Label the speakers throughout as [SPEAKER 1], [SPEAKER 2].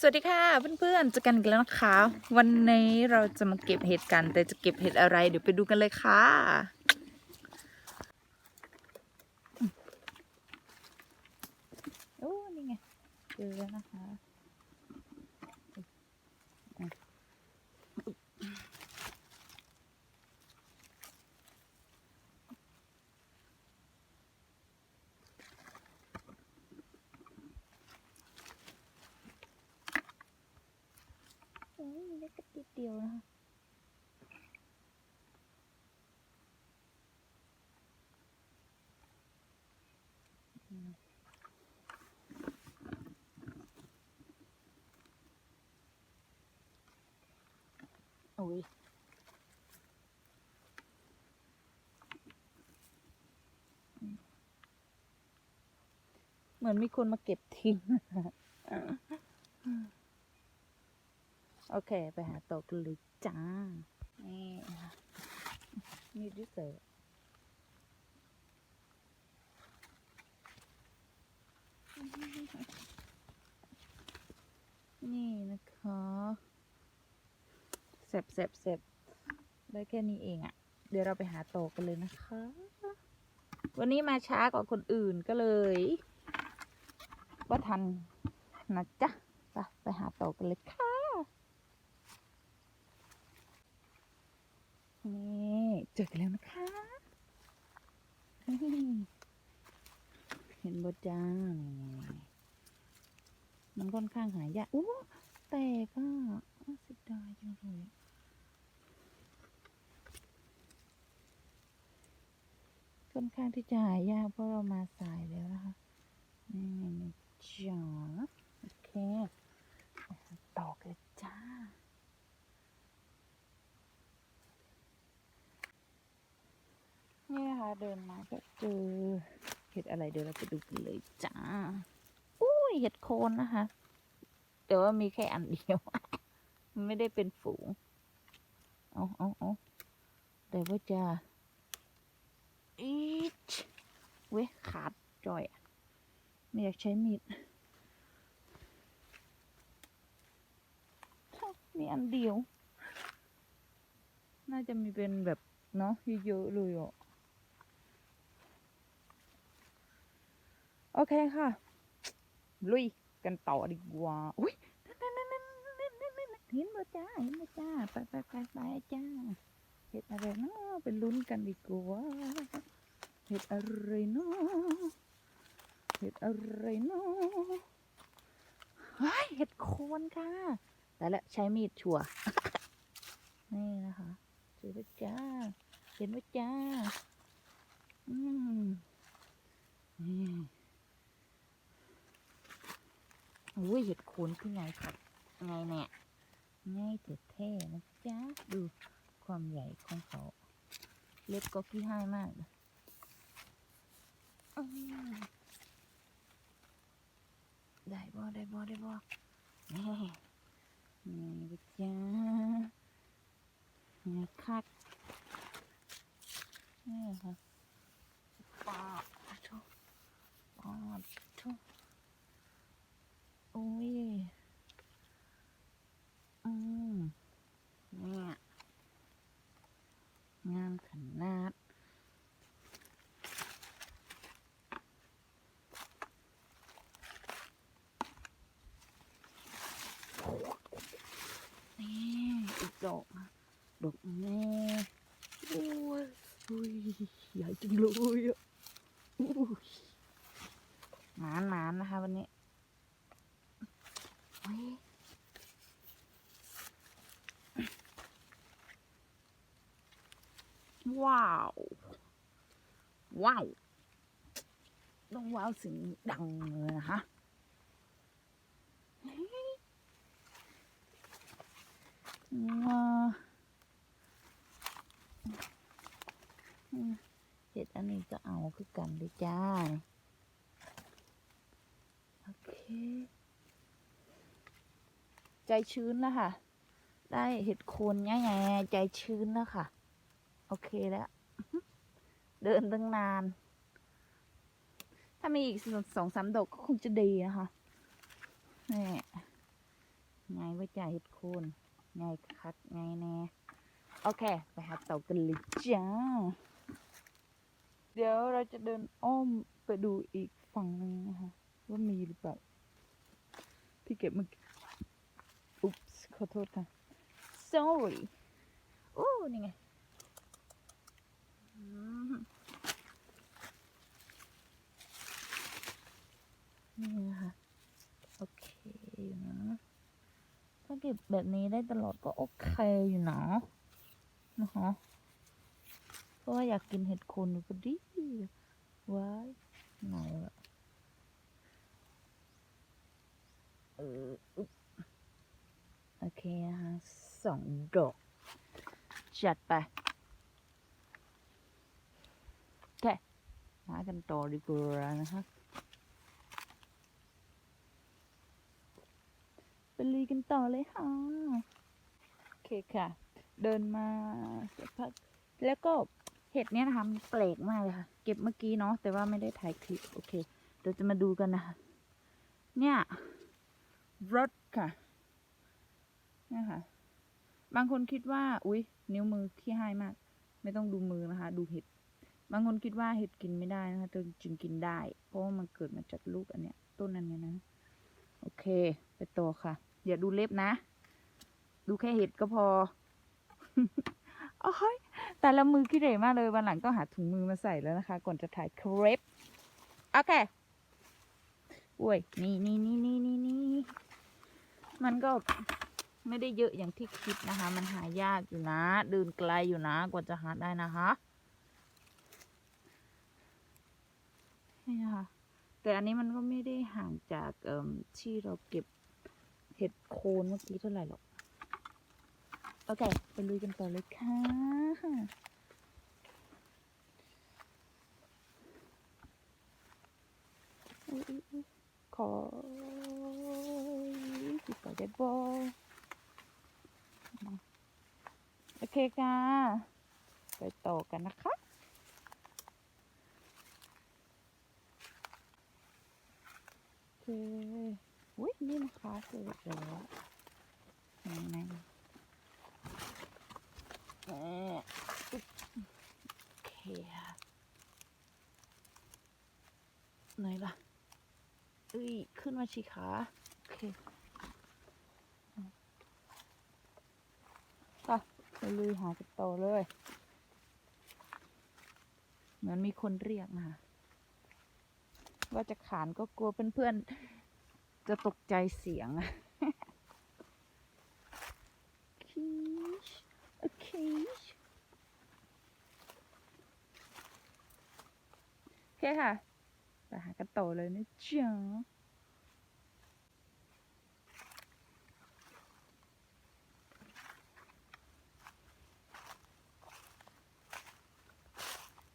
[SPEAKER 1] สวัสดีค่ะเพื่อนๆเจอกันกันแล้วนะคะ วันนี้เราจะมาเก็บเห็ดกัน แต่จะเก็บเห็ดอะไร เดี๋ยวไปดูกันเลยค่ะ โอ้ นี่ไงเจอแล้วนะคะ โอ้ยมีเล็กกระติดเดียวนะคะโอ้ยเหมือนมีคนมาเก็บทิ้ง โอเค ไปหาโต๊ะกันเลยจ้า นี่นะคะมีดิเซอร์นี่นะคะเสบเสบเสบได้แค่นี้เองอะ่ะ เดี๋ยวเราไปหาโต๊ะกันเลยนะคะ วันนี้มาช้ากว่าคนอื่นก็เลยว่าทันนะจ๊ะ ไปไปหาโต๊ะกันเลยค่ะ นี่ เจอกันแล้วนะคะ เห็นบดจ้ามันค่อนข้างหายากอู้แต่ก็เสียดายจังเลยค่อนข้างที่จะหายากเพราะเรามาสายแล้วนะคะนี่จ้าโอเคไปหาต่อกันจ้า นี่นะคะ เดินมาก็เจอเห็ดอะไรเดี๋ยวเราไปดูกันเลยจ้า อุ้ยเห็ดโคนนะคะ แต่ว่ามีแค่อันเดียว ไม่ได้เป็นฝูง เอาเอาเอาแต่ว่าจะอีชเว้ยขาดจ่อยอะไม่อยากใช้มีด มีอันเดียว น่าจะมีเป็นแบบเนาะเยอะๆเลยอะ โอเคค่ะ ลุยกันต่อดีกว่า อุ้ยนั่นนั่นนั่นนั่นนั่นนั่นนั่นเห็นบ่จ้าเห็นบ่จ้า ไปไปไปไปจ้า เห็ดอะไรเนาะไปลุ้นกันดีกว่า เห็ดอะไรเนาะเห็ดอะไรเนาะเฮ้ยเห็ดโคนค่ะ แต่ละใช้มีดชัวร์นี่นะคะเจอบ่จ้า เห็นบ่จ้า อืมนี่ อุ้ยเห็ดโคนขึ้นไงครับไงเนี่ยง่ายเท่นะจ๊ะ ดูความใหญ่ของเขา เล็บก็ขี้ห้ายมากเลยอื้อได้บ่ได้บ่ได้บ่นี่นี่ไปจ้าไงคักนี่ค่ะปาดทุปาดทุ โอ้ย อืมเนี่ย งามขนาด นี่อีกดอกนะ ดอกแม่โอ้ยอุ้ยใหญ่จังเลยอะอุ้ยหนานนะคะวันนี้ว้าว ว้าว ต้องว้าวเสิ่งดังเลยนะคะว้าอืมเห็ด อันนี้ก็เอาคือกันเลยจ้า โอเค ใจชื้นแล้วค่ะ ได้เห็ดโคนง่ายๆใจชื้นแล้วค่ะ โอเคแล้ว เดินตั้งนาน ถ้ามีอีกสองสามดอกก็คงจะดีนะคะนี่จ้าเห็ดโคนไงคักไงแน่ โอเค ไปหาเต่ากันเลยจ้า เดี๋ยวเราจะเดินอ้อมไปดูอีกฝั่งหนึ่งนะคะว่ามีหรือเปล่าที่เก็บมื่อกี้อุ๊บขอโทษค่ะ sorry โอ้นี่ไงนี่นะคะโอเคอยู่นะถ้าเก็บแบบนี้ได้ตลอดก็โอเคอยู่นะนะคะ ราะว่าอยากกินเห็ดโคนอยู่พอดีว้ายเหงาละเอออุ๊บโอเคนะคะสองดอก จัดไปโอเคหากันต่อดีกว่านะคะไปลุยกันต่อเลยค่ะ โอเคค่ะ เดินมาสักพักแล้วก็เห็ดเนี้ยนะคะมันแปลกมากเลยค่ะ เก็บเมื่อกี้เนาะแต่ว่าไม่ได้ถ่ายคลิปโอเคเดี๋ยวจะมาดูกันนะคะเนี่ยรถค่ะเนี่ยค่ะ บางคนคิดว่า อุ๊ยนิ้วมือขี้ให้มาก ไม่ต้องดูมือนะคะ ดูเห็ด บางคนคิดว่าเห็ดกินไม่ได้นะคะแต่จริงกินได้ เพราะว่ามันเกิดมาจากลูกอันเนี้ย ต้นอันเนี้ยนะ โอเค ไปต่อค่ะ อย่าดูเล็บนะ ดูแค่เห็ดก็พอโอ้ย แต่ละมือขี้เหร่มากเลยวันหลังต้องหาถุงมือมาใส่แล้วนะคะ ก่อนจะถ่ายคลิปโอเคอุ้ยนี่นี่นี่นี่นี่นี่มันก็ไม่ได้เยอะอย่างที่คิดนะคะ มันหายากอยู่นะ เดินไกลอยู่นะ กว่าจะหาได้นะคะนี่นะคะแต่อันนี้มันก็ไม่ได้ห่างจากที่เราเก็บเห็ดโคนเมื่อกี้เท่าไหร่หรอก โอเค ไปลุยกันต่อเลยค่ะ ขอติดต่อได้บอโอเคค่ะ ไปต่อกันนะคะโอเคอุ้ยนี่นะคะเสร็จแล้วนี่นะแหม่อุ๊ย โอเคค่ะไหนล่ะเอ้ย ขึ้นมาชีขาโอเคก็ไปลุยหากันต่อเลย เหมือนมีคนเรียกนะคะว่าจะขานก็กลัวเพื่อนๆ จะตกใจเสียงอะ คีชโอเคโอเคค่ะไปหากันต่อเลยนะจ๊ะ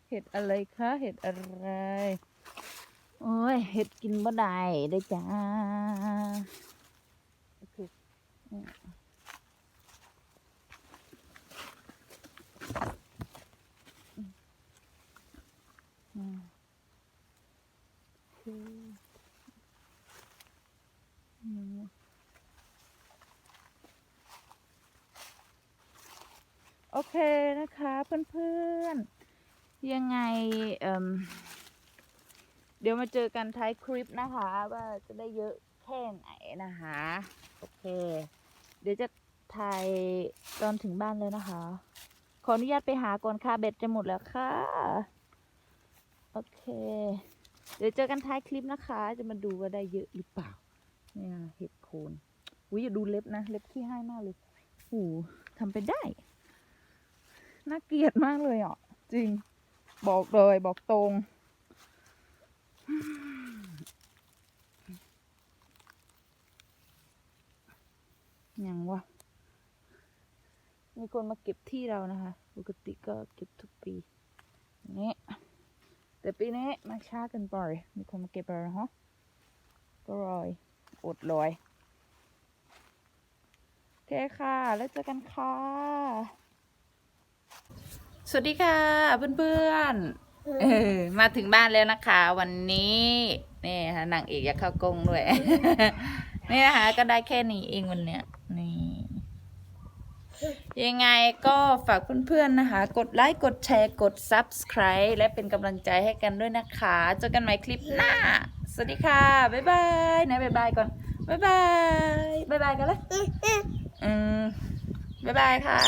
[SPEAKER 1] เห็ดอะไรคะเห็ดอะไร โอ้ยเห็ดกินบ่ได้ได้จ้าโอเคอืม อืมโอเคอืมโอเคนะคะเพื่อนๆ ยังไงเเดี๋ยวมาเจอกันท้ายคลิปนะคะ ว่าจะได้เยอะแค่ไหนนะคะ โอเค เดี๋ยวจะถ่ายตอนถึงบ้านเลยนะคะ ขออนุญาตไปหาก่อนค่ะเบ็ดจะหมดแล้วค่ะ โอเค เดี๋ยวเจอกันท้ายคลิปนะคะ จะมาดูว่าได้เยอะหรือเปล่า เนี่ยเห็ดโคนอุ้ยอย่าดูเล็บนะ เล็บขี้ให้มากเลยโอ้โหทำไปได้ น่าเกลียดมากเลยอะ จริง บอกเลยบอกตรงยังวะ มีคนมาเก็บที่เรานะคะ ปกติก็เก็บทุกปี นี่ แต่ปีนี้มาช้าเกันไปมีคนมาเก็บเราฮะก็รอยอดรอยโอเคค่ะ แล้วเจอกันค่ะ สวัสดีค่ะเพื่อนๆมาถึงบ้านแล้วนะคะ วันนี้นี่ค่ะนางเอกอยากเข้ากรงด้วย นี่นะคะก็ได้แค่นี้เองวันเนี้ยนี่ ยังไงก็ฝากเพื่อนๆนะคะ กดไลค์ กดแชร์ กด Subscribe และเป็นกำลังใจให้กันด้วยนะคะ เจอกันใหม่คลิปหน้า สวัสดีค่ะ บ๊ายบายนะบ๊ายบายก่อน บ๊ายบาย บ๊ายบายกันเลยอืมบ๊ายบายค่ะ